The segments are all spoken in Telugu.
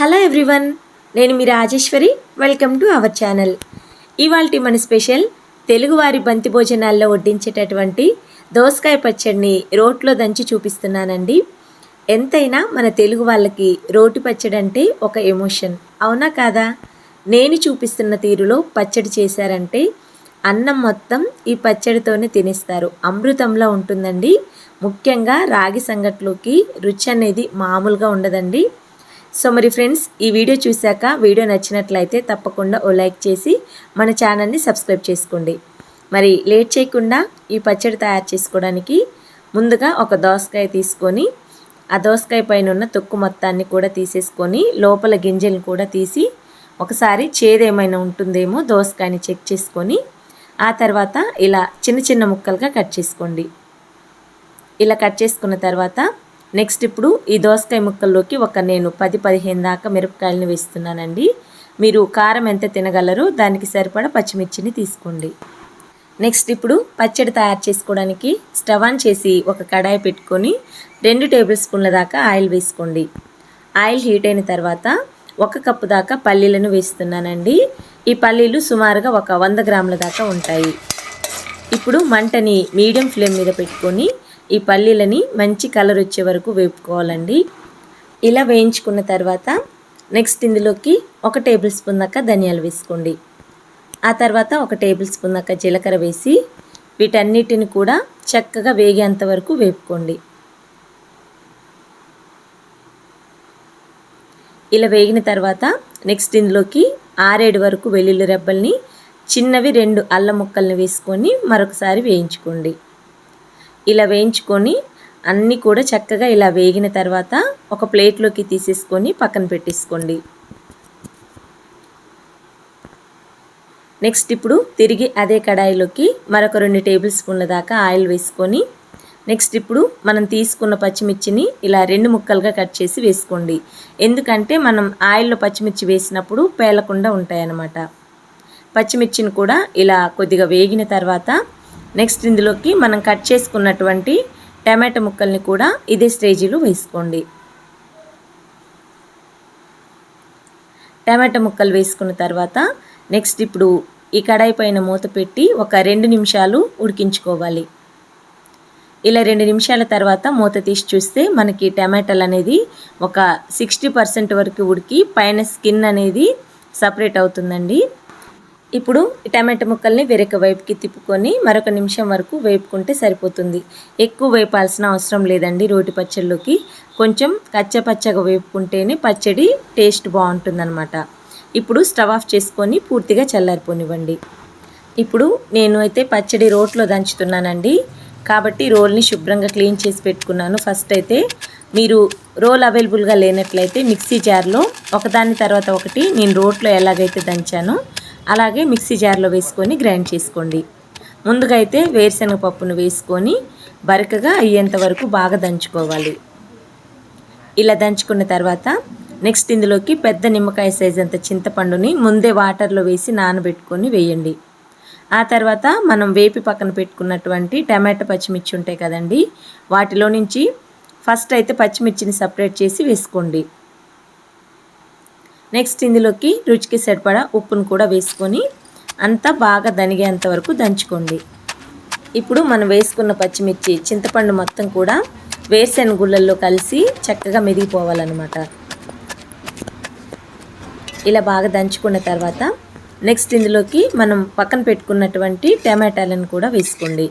హలో ఎవ్రీవన్ నేను మీ Rajeshwari. Welcome to our channel. ఇవాళ మన స్పెషల్ తెలుగువారి బంతి భోజనాల్లో వడ్డించేటటువంటి దోసకాయ పచ్చడిని రోట్లో దంచి చూపిస్తున్నానండి. ఎంతైనా మన తెలుగు వాళ్ళకి రోటి పచ్చడి అంటే ఒక ఎమోషన్. అవునా కాదా? నేను చూపిస్తున్న తీరులో పచ్చడి చేశారంటే అన్నం మొత్తం ఈ పచ్చడితోనే తినేస్తారు. అమృతంలా ఉంటుందండి. ముఖ్యంగా రాగి సంగట్లోకి రుచి అనేది మామూలుగా ఉండదండి. సో మరి ఫ్రెండ్స్ ఈ వీడియో చూశాక వీడియో నచ్చినట్లయితే తప్పకుండా ఓ లైక్ చేసి మన ఛానల్ని సబ్స్క్రైబ్ చేసుకోండి. మరి లేట్ చేయకుండా ఈ పచ్చడి తయారు చేసుకోవడానికి ముందుగా ఒక దోసకాయ తీసుకొని ఆ దోసకాయ పైన ఉన్న తొక్కు మొత్తాన్ని కూడా తీసేసుకొని లోపల గింజలను కూడా తీసి ఒకసారి చేదేమైనా ఉంటుందేమో దోసకాయని చెక్ చేసుకొని ఆ తర్వాత ఇలా చిన్న చిన్న ముక్కలుగా కట్ చేసుకోండి. ఇలా కట్ చేసుకున్న తర్వాత నెక్స్ట్ ఇప్పుడు ఈ దోసకాయ ముక్కల్లోకి ఒక నేను పది పదిహేను దాకా మిరపకాయలను వేస్తున్నానండి. మీరు కారం ఎంత తినగలరో దానికి సరిపడా పచ్చిమిర్చిని తీసుకోండి. నెక్స్ట్ ఇప్పుడు పచ్చడి తయారు చేసుకోవడానికి స్టవ్ ఆన్ చేసి ఒక కడాయి పెట్టుకొని రెండు టేబుల్ స్పూన్ల దాకా ఆయిల్ వేసుకోండి. ఆయిల్ హీట్ అయిన తర్వాత ఒక కప్పు దాకా పల్లీలను వేస్తున్నానండి. ఈ పల్లీలు సుమారుగా ఒక వంద గ్రాముల దాకా ఉంటాయి. ఇప్పుడు మంటని మీడియం ఫ్లేమ్ మీద పెట్టుకొని ఈ పల్లీలని మంచి కలర్ వచ్చే వరకు వేపుకోవాలండి. ఇలా వేయించుకున్న తర్వాత నెక్స్ట్ ఇందులోకి ఒక టేబుల్ స్పూన్ దాకా ధనియాలు వేసుకోండి. ఆ తర్వాత ఒక టేబుల్ స్పూన్ దాకా జీలకర్ర వేసి వీటన్నిటిని కూడా చక్కగా వేగేంత వరకు వేపుకోండి. ఇలా వేగిన తర్వాత నెక్స్ట్ ఇందులోకి ఆరేడు వరకు వెల్లుల్లి రెబ్బల్ని చిన్నవి రెండు అల్లం ముక్కల్ని వేసుకొని మరొకసారి వేయించుకోండి. ఇలా వేయించుకొని అన్నీ కూడా చక్కగా ఇలా వేగిన తర్వాత ఒక ప్లేట్లోకి తీసేసుకొని పక్కన పెట్టేసుకోండి. నెక్స్ట్ ఇప్పుడు తిరిగి అదే కడాయిలోకి మరొక రెండు టేబుల్ స్పూన్ల దాకా ఆయిల్ వేసుకొని నెక్స్ట్ ఇప్పుడు మనం తీసుకున్న పచ్చిమిర్చిని ఇలా రెండు ముక్కలుగా కట్ చేసి వేసుకోండి. ఎందుకంటే మనం ఆయిల్లో పచ్చిమిర్చి వేసినప్పుడు పేలకుండా ఉంటాయన్నమాట. పచ్చిమిర్చిని కూడా ఇలా కొద్దిగా వేగిన తర్వాత నెక్స్ట్ ఇందులోకి మనం కట్ చేసుకున్నటువంటి టమాటా ముక్కల్ని కూడా ఇదే స్టేజీలో వేసుకోండి. టమాటా ముక్కలు వేసుకున్న తర్వాత నెక్స్ట్ ఇప్పుడు ఈ కడాయి పైన మూత పెట్టి ఒక రెండు నిమిషాలు ఉడికించుకోవాలి. ఇలా రెండు నిమిషాల తర్వాత మూత తీసి చూస్తే మనకి టమాటాలు అనేది ఒక సిక్స్టీ పర్సెంట్ వరకు ఉడికి పైన స్కిన్ అనేది సపరేట్ అవుతుందండి. ఇప్పుడు టమాటా ముక్కల్ని వేరొక వైపుకి తిప్పుకొని మరొక నిమిషం వరకు వేపుకుంటే సరిపోతుంది. ఎక్కువ వేపాల్సిన అవసరం లేదండి రోటి పచ్చడిలోకి కొంచెం కచ్చపచ్చగా వేపుకుంటేనే పచ్చడి టేస్ట్ బాగుంటుందన్నమాట. ఇప్పుడు స్టవ్ ఆఫ్ చేసుకొని పూర్తిగా చల్లారిపోనివ్వండి. ఇప్పుడు నేను అయితే పచ్చడి రోట్లో దంచుతున్నానండి. కాబట్టి రోల్ని శుభ్రంగా క్లీన్ చేసి పెట్టుకున్నాను. ఫస్ట్ అయితే మీరు రోల్ అవైలబుల్గా లేనట్లయితే మిక్సీ జార్లో ఒకదాని తర్వాత ఒకటి నేను రోట్లో ఎలాగైతే దంచానో అలాగే మిక్సీ జార్లో వేసుకొని గ్రైండ్ చేసుకోండి. ముందుగా అయితే వేరుశనగ పప్పును వేసుకొని బరకగా అయ్యేంత వరకు బాగా దంచుకోవాలి. ఇలా దంచుకున్న తర్వాత నెక్స్ట్ ఇందులోకి పెద్ద నిమ్మకాయ సైజ్ అంత చింతపండుని ముందే వాటర్లో వేసి నానబెట్టుకొని వేయండి. ఆ తర్వాత మనం వేపి పక్కన పెట్టుకున్నటువంటి టమాటా పచ్చిమిర్చి ఉంటాయి కదండి వాటిలో నుంచి ఫస్ట్ అయితే పచ్చిమిర్చిని సపరేట్ చేసి వేసుకోండి. నెక్స్ట్ ఇందులోకి రుచికి సరిపడా ఉప్పును కూడా వేసుకొని అంతా బాగా దనిగేంత వరకు దంచుకోండి. ఇప్పుడు మనం వేసుకున్న పచ్చిమిర్చి చింతపండు మొత్తం కూడా వేరుశెనగ కలిసి చక్కగా మెదిగిపోవాలన్నమాట. ఇలా బాగా దంచుకున్న తర్వాత నెక్స్ట్ ఇందులోకి మనం పక్కన పెట్టుకున్నటువంటి టమాటాలను కూడా వేసుకోండి.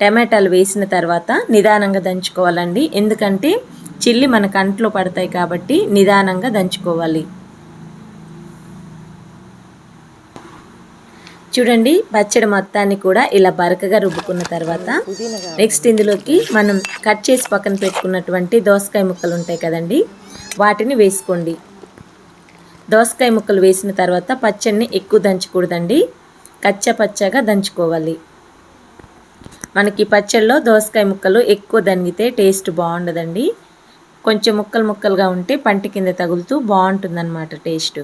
టమాటాలు వేసిన తర్వాత నిదానంగా దంచుకోవాలండి. ఎందుకంటే చిల్లి మన కంట్లో పడతాయి కాబట్టి నిదానంగా దంచుకోవాలి. చూడండి పచ్చడి మొత్తాన్ని కూడా ఇలా బరకగా రుబ్బుకున్న తర్వాత నెక్స్ట్ ఇందులోకి మనం కట్ చేసి పక్కన పెట్టుకున్నటువంటి దోసకాయ ముక్కలు ఉంటాయి కదండి వాటిని వేసుకోండి. దోసకాయ ముక్కలు వేసిన తర్వాత పచ్చడిని ఎక్కువ దంచకూడదండి కచ్చ పచ్చగా దంచుకోవాలి. మనకి పచ్చడిలో దోసకాయ ముక్కలు ఎక్కువ దంగితే టేస్ట్ బాగుండదండి. కొంచెం ముక్కలు ముక్కలుగా ఉంటే పంట కింద తగులుతూ బాగుంటుందన్నమాట టేస్ట్.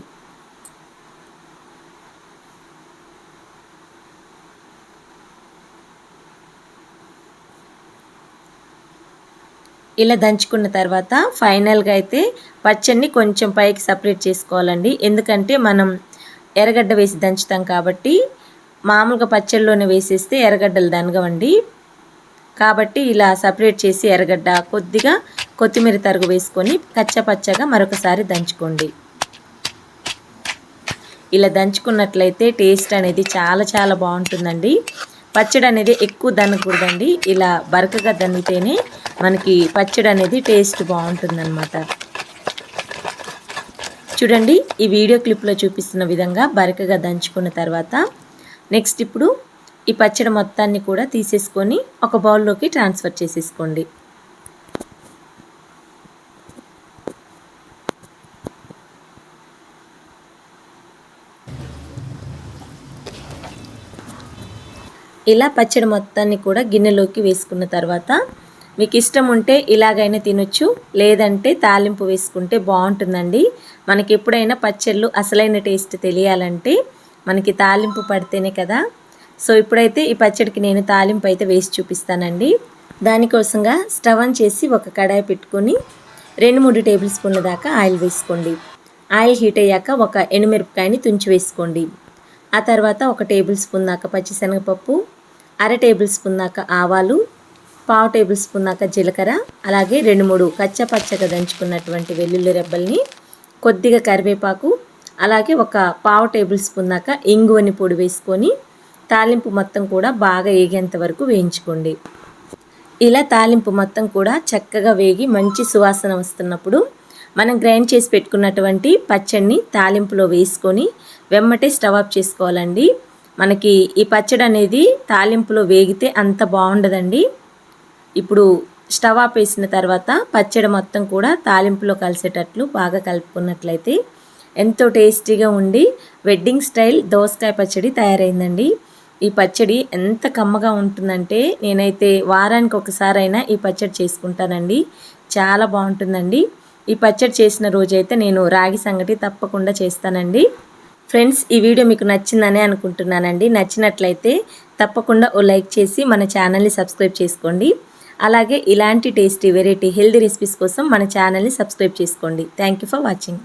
ఇలా దంచుకున్న తర్వాత ఫైనల్గా అయితే పచ్చడిని కొంచెం పైకి సపరేట్ చేసుకోవాలండి. ఎందుకంటే మనం ఎర్రగడ్డ వేసి దంచుతాం కాబట్టి మామూలుగా పచ్చడిలోనే వేసేస్తే ఎర్రగడ్డలు దనగవండి కాబట్టి ఇలా సపరేట్ చేసి ఎర్రగడ్డ కొద్దిగా కొత్తిమీర తరుగు వేసుకొని కచ్చపచ్చగా మరొకసారి దంచుకోండి. ఇలా దంచుకున్నట్లయితే టేస్ట్ అనేది చాలా చాలా బాగుంటుందండి. పచ్చడి అనేది ఎక్కువ దనకూడదండి ఇలా బరకగా దన్నితేనే మనకి పచ్చడి అనేది టేస్ట్ బాగుంటుందన్నమాట. చూడండి ఈ వీడియో క్లిప్లో చూపిస్తున్న విధంగా బరకగా దంచుకున్న తర్వాత నెక్స్ట్ ఇప్పుడు ఈ పచ్చడి మొత్తాన్ని కూడా తీసేసుకొని ఒక బౌల్లోకి ట్రాన్స్ఫర్ చేసేసుకోండి. ఇలా పచ్చడి మొత్తాన్ని కూడా గిన్నెలోకి వేసుకున్న తర్వాత మీకు ఇష్టం ఉంటే ఇలాగైనా తినొచ్చు లేదంటే తాలింపు వేసుకుంటే బాగుంటుందండి. మనకి ఎప్పుడైనా పచ్చళ్ళు అసలైన టేస్ట్ తెలియాలంటే మనకి తాలింపు పడితేనే కదా. సో ఇప్పుడైతే ఈ పచ్చడికి నేను తాలింపు అయితే వేసి చూపిస్తానండి. దానికోసంగా స్టవ్ ఆన్ చేసి ఒక కడాయి పెట్టుకొని రెండు మూడు టేబుల్ స్పూన్ల దాకా ఆయిల్ వేసుకోండి. ఆయిల్ హీట్ అయ్యాక ఒక ఎండుమిరపకాయని తుంచి వేసుకోండి. ఆ తర్వాత ఒక టేబుల్ స్పూన్ దాకా పచ్చిశనగపప్పు అర టేబుల్ స్పూన్ దాకా ఆవాలు పావు టేబుల్ స్పూన్ దాకా జీలకర్ర అలాగే రెండు మూడు కచ్చపచ్చగా దంచుకున్నటువంటి వెల్లుల్లి రెబ్బల్ని కొద్దిగా కరివేపాకు అలాగే ఒక పావు టేబుల్ స్పూన్ దాకా ఇంగువని పొడి వేసుకొని తాలింపు మొత్తం కూడా బాగా వేగేంత వరకు వేయించుకోండి. ఇలా తాలింపు మొత్తం కూడా చక్కగా వేగి మంచి సువాసన వస్తున్నప్పుడు మనం గ్రైండ్ చేసి పెట్టుకున్నటువంటి పచ్చడిని తాలింపులో వేసుకొని వెమ్మటే స్టవ్ ఆఫ్ చేసుకోవాలండి. మనకి ఈ పచ్చడి అనేది తాలింపులో వేగితే అంత బాగుండదండి. ఇప్పుడు స్టవ్ ఆఫ్ వేసిన తర్వాత పచ్చడి మొత్తం కూడా తాలింపులో కలిసేటట్లు బాగా కలుపుకున్నట్లయితే ఎంతో టేస్టీగా ఉండి వెడ్డింగ్ స్టైల్ దోసకాయ పచ్చడి తయారైందండి. ఈ పచ్చడి ఎంత కమ్మగా ఉంటుందంటే నేనైతే వారానికి ఒకసారైనా ఈ పచ్చడి చేసుకుంటానండి. చాలా బాగుంటుందండి. ఈ పచ్చడి చేసిన రోజైతే నేను రాగి సంగటి తప్పకుండా చేస్తానండి. ఫ్రెండ్స్ ఈ వీడియో మీకు నచ్చిందని అనుకుంటున్నానండి. నచ్చినట్లయితే తప్పకుండా ఓ లైక్ చేసి మన ఛానల్ని సబ్స్క్రైబ్ చేసుకోండి. అలాగే ఇలాంటి టేస్టీ వెరైటీ హెల్దీ రెసిపీస్ కోసం మన ఛానల్ని సబ్స్క్రైబ్ చేసుకోండి. Thank you for watching.